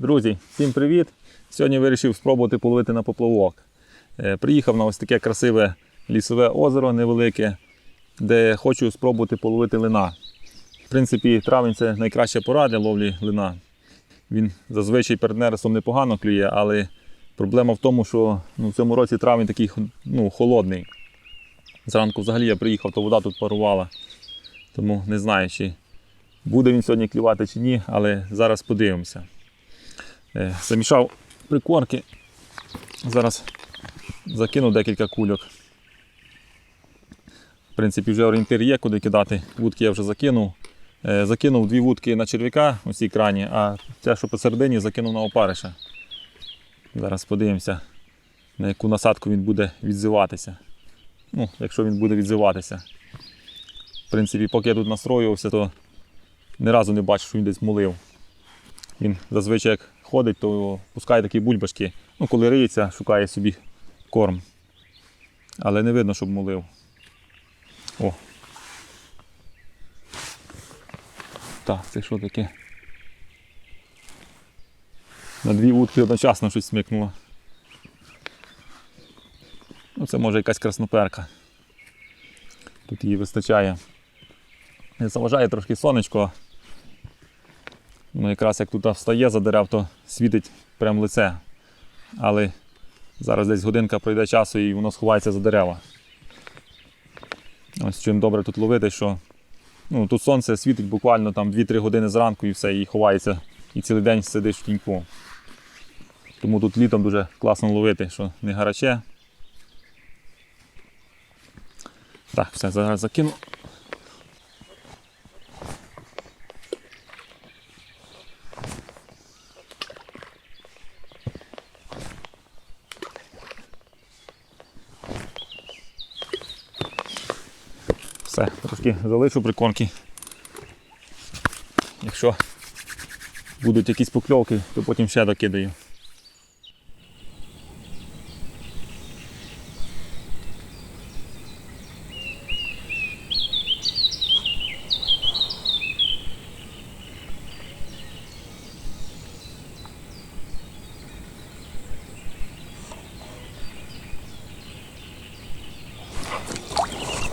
Друзі, всім привіт! Сьогодні вирішив спробувати половити на поплавок. Е, Приїхав на ось таке красиве лісове озеро невелике, де хочу спробувати половити лина. В принципі, травень це найкраща пора для ловлі лина. Він зазвичай перед нерестом непогано клює, але проблема в тому, що ну, в цьому році травень такий ну, холодний. Зранку взагалі я приїхав, то вода тут парувала. Тому не знаю, чи буде він сьогодні клювати чи ні, але зараз подивимося. Е, Замішав прикормки. Зараз закинув декілька кульок. В принципі, вже орієнтир є, куди кидати. Вудки я вже закинув. Е, Закинув дві вудки на черв'яка у цій крані, а ця, що посередині, закинув на опариша. Зараз подивимося, на яку насадку він буде відзиватися. Ну, якщо він буде відзиватися. В принципі, поки я тут настроювався, то ні разу не бачив, що він десь молив. Він зазвичай як ходить, то пускає такі бульбашки. Ну, коли риється, шукає собі корм. Але не видно, щоб молив. О. Так, це що таке? На дві вудки одночасно щось смикнуло. Ну, це може якась красноперка. Тут її вистачає. Не заважає трошки сонечко. Ну, якраз як тут встає за дерев, то світить прямо лице. Але зараз десь годинка пройде часу і воно сховається за дерева. Ось чим добре тут ловити, що ну, тут сонце світить буквально там 2-3 години зранку і все, і ховається, і цілий день сидиш в тіньку. Тому тут літом дуже класно ловити, що не гаряче. Так, все, зараз закину. Все, залишу прикормки. Якщо будуть якісь покльовки, то потім ще докидаю.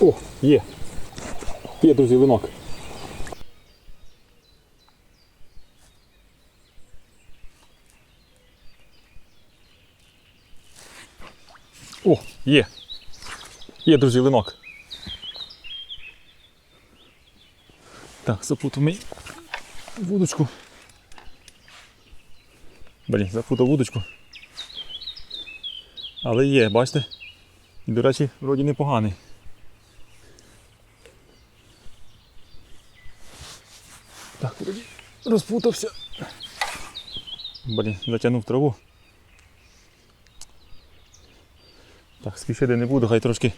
О, є. Є, друзі, винок. О, є. Є, друзі, линок. Так, запутав мій вудочку. Блін, запутав вудочку. Але є, бачите? І, до речі, вроді непоганий. Так, вроді розпутався. Блін, затягнув траву. Так, спішити не буду, хай трошки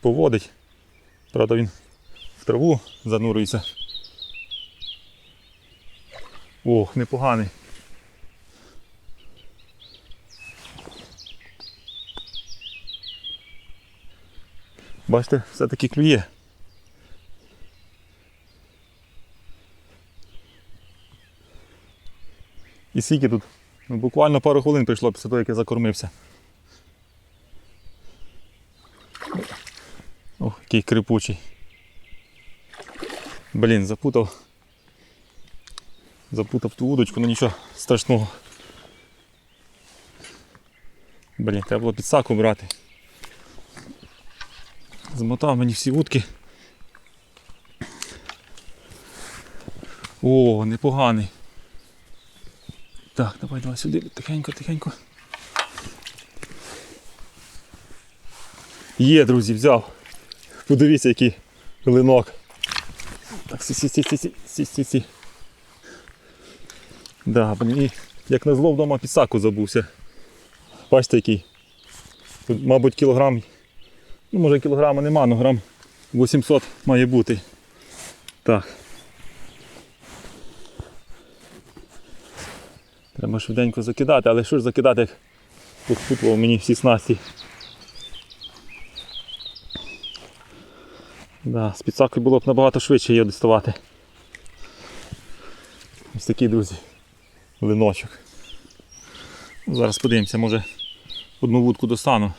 поводить. Правда, він в траву занурюється. Ох, непоганий. Бачите, все-таки клює. І скільки тут? Ну, буквально пару хвилин прийшло після того, як я закормився. Ох, який крипучий. Блін, запутав. Запутав ту удочку, ну нічого страшного. Блін, треба було підсаку брати. Змотав мені всі вудки. О, непоганий. Так, давай, давай сюди, тихенько, тихенько. Є, друзі, взяв. Подивіться, який линок. Так, сі, сі, сі, сі, сі, сі, сі, сі. Да, блін, і як назло вдома підсаку забувся. Бачите, який. Тут, мабуть, кілограм. Ну, може кілограма нема, але грам 800 має бути. Так. Треба швиденько закидати, але що ж закидати, як підпутував мені всі снасті. Да, з підсакою було б набагато швидше її діставати. Ось такий, друзі, линочок. Зараз подивимося, може одну вудку достану.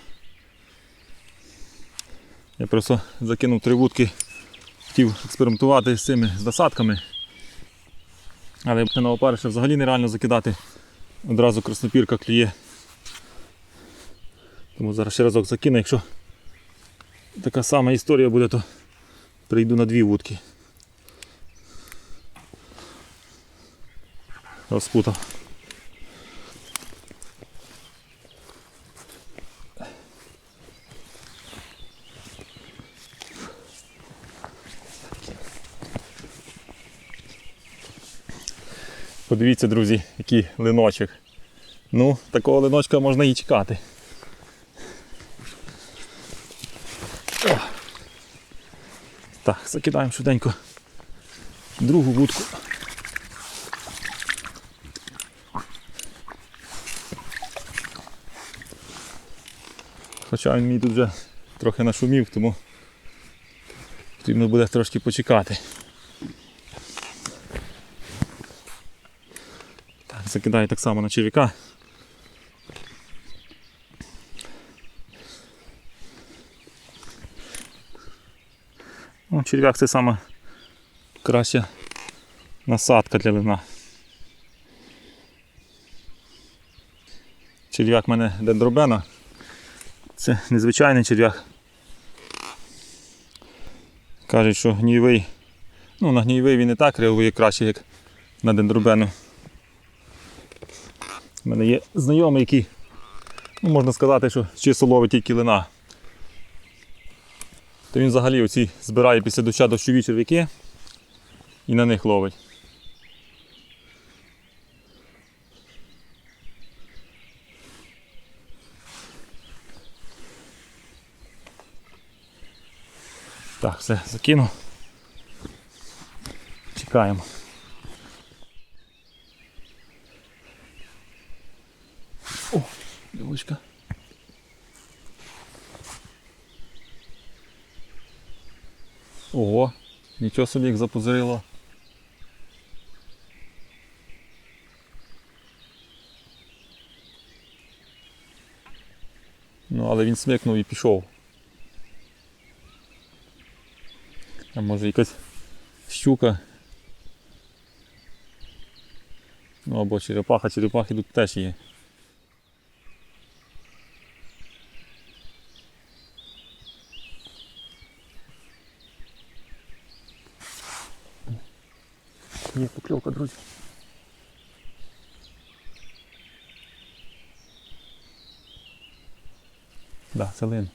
Я просто закинув три вудки, хотів експериментувати з цими з насадками. Але на опариша взагалі нереально закидати. Одразу краснопірка клює. Тому зараз ще разок закину, якщо така сама історія буде, то прийду на дві вудки. Розпутав. Подивіться, друзі, який линочок. Ну, такого линочка можна і чекати. О. Так, закидаємо швиденько другу вудку. Хоча він мені тут вже трохи нашумів, тому потрібно буде трошки почекати. Закидаю так само на черв'яка. Ну, черв'як це саме краща насадка для лина. Черв'як в мене дендробена. Це незвичайний черв'як. Кажуть, що гнійовий. Ну, на гнійовий він і так реагує краще, як на дендробену. У мене є знайомий, який, ну, можна сказати, що чисто ловить тільки лина. То він взагалі оці збирає після доща дощові черв'яки і на них ловить. Так, все, закину. Чекаємо. Дивочка. Ого, нічого собі їх запозрило. Ну, але він смикнув і пішов. А може якась щука. Ну або черепаха, черепахи тут теж є. Є покльовка, друзі. Да, це лин.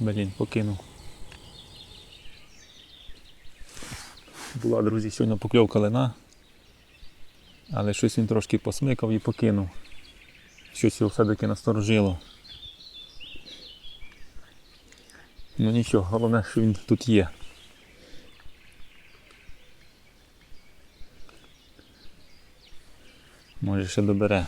Блін, покинув. Була, друзі, сьогодні покльовка лина, але щось він трошки посмикав і покинув. Щось його все-таки насторожило. Ну нічого, головне, що він тут є. Може ще добере.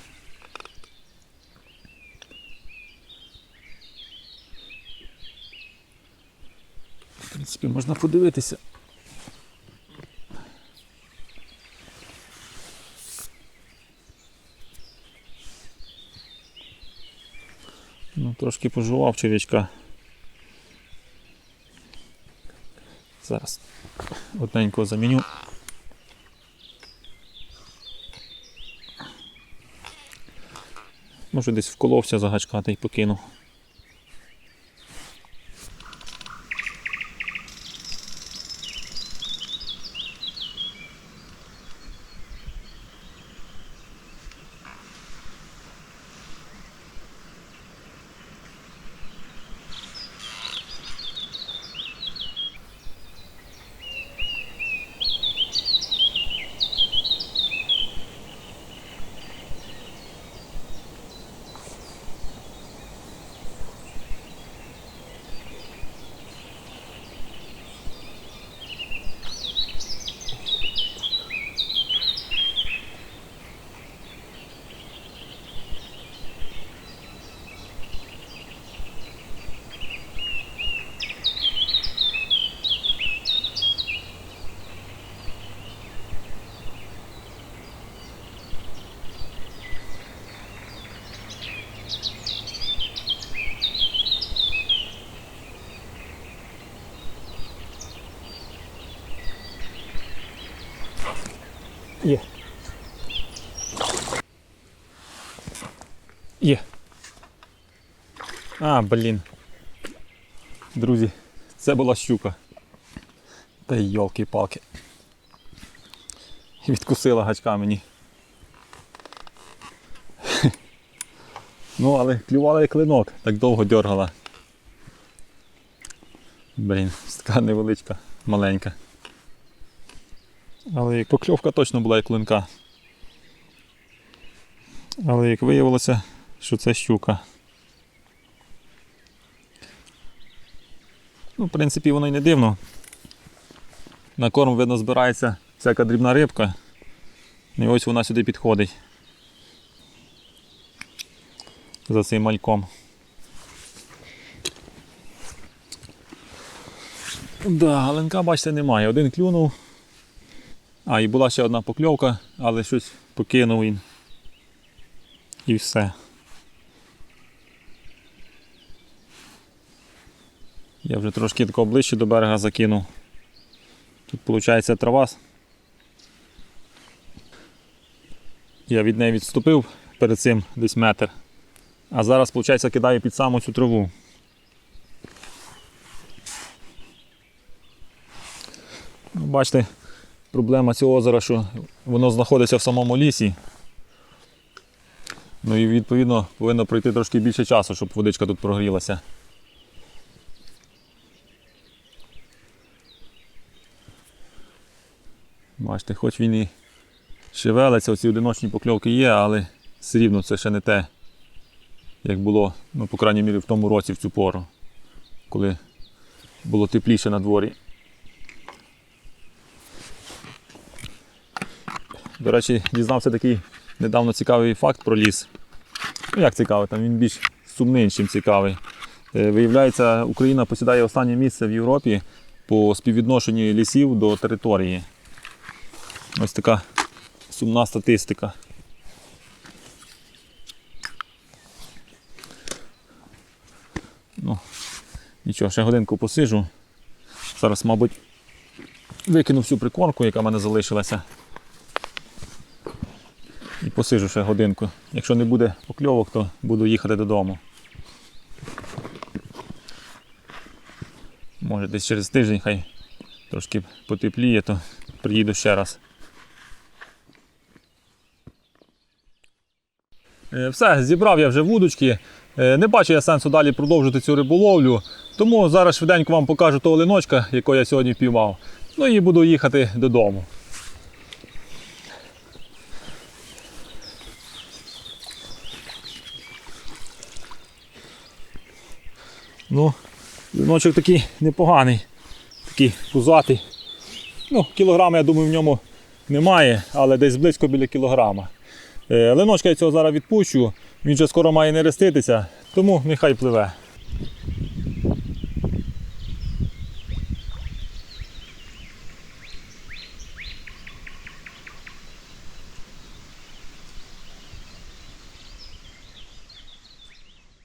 В принципі, можна подивитися. Трошки пожував черв'ячка. Зараз одненького заміню. Може десь вколовся загачкати і покинув. Є. Є. А, блін. Друзі, це була щука. Та й йолки-палки. Відкусила гачка мені. Ну, але клювала як клинок, так довго дергала. Блін, така невеличка, маленька. Але як покльовка точно була як клинка. Але як виявилося, що це щука. Ну, в принципі, воно й не дивно. На корм, видно, збирається всяка дрібна рибка. І ось вона сюди підходить. За цим мальком. Да, галенка, бачите, немає. Один клюнув. А, і була ще одна покльовка, але щось покинув він. І все. Я вже трошки тако ближче до берега закинув. Тут виходить трава. Я від неї відступив перед цим десь метр. А зараз, виходить, кидаю під саму цю траву. Ну, Бачите, проблема цього озера, що воно знаходиться в самому лісі. Ну і відповідно повинно пройти трошки більше часу, щоб водичка тут прогрілася. Бачите, хоч він і шевелиться, оці одиночні покльовки є, але все рівно це ще не те, як було, ну, по крайній мірі, в тому році в цю пору, коли було тепліше на дворі. До речі, дізнався такий недавно цікавий факт про ліс. Ну як цікавий, там він більш сумний, ніж цікавий. Е, Виявляється, Україна посідає останнє місце в Європі по співвідношенню лісів до території. Ось така сумна статистика. Ну, нічого, ще годинку посижу. Зараз, мабуть, викину всю прикормку, яка в мене залишилася. Посижу ще годинку. Якщо не буде покльовок, то буду їхати додому. Може десь через тиждень хай трошки потепліє, то приїду ще раз. Е, Все, зібрав я вже вудочки. Е, Не бачу я сенсу далі продовжити цю риболовлю. Тому зараз швиденько вам покажу того линочка, якого я сьогодні впіймав. Ну і буду їхати додому. Ну, линочок такий непоганий, такий пузатий. Ну, кілограма, я думаю, в ньому немає, але десь близько біля кілограма. Е, Линочка я цього зараз відпущу, він вже скоро має не реститися, тому нехай пливе.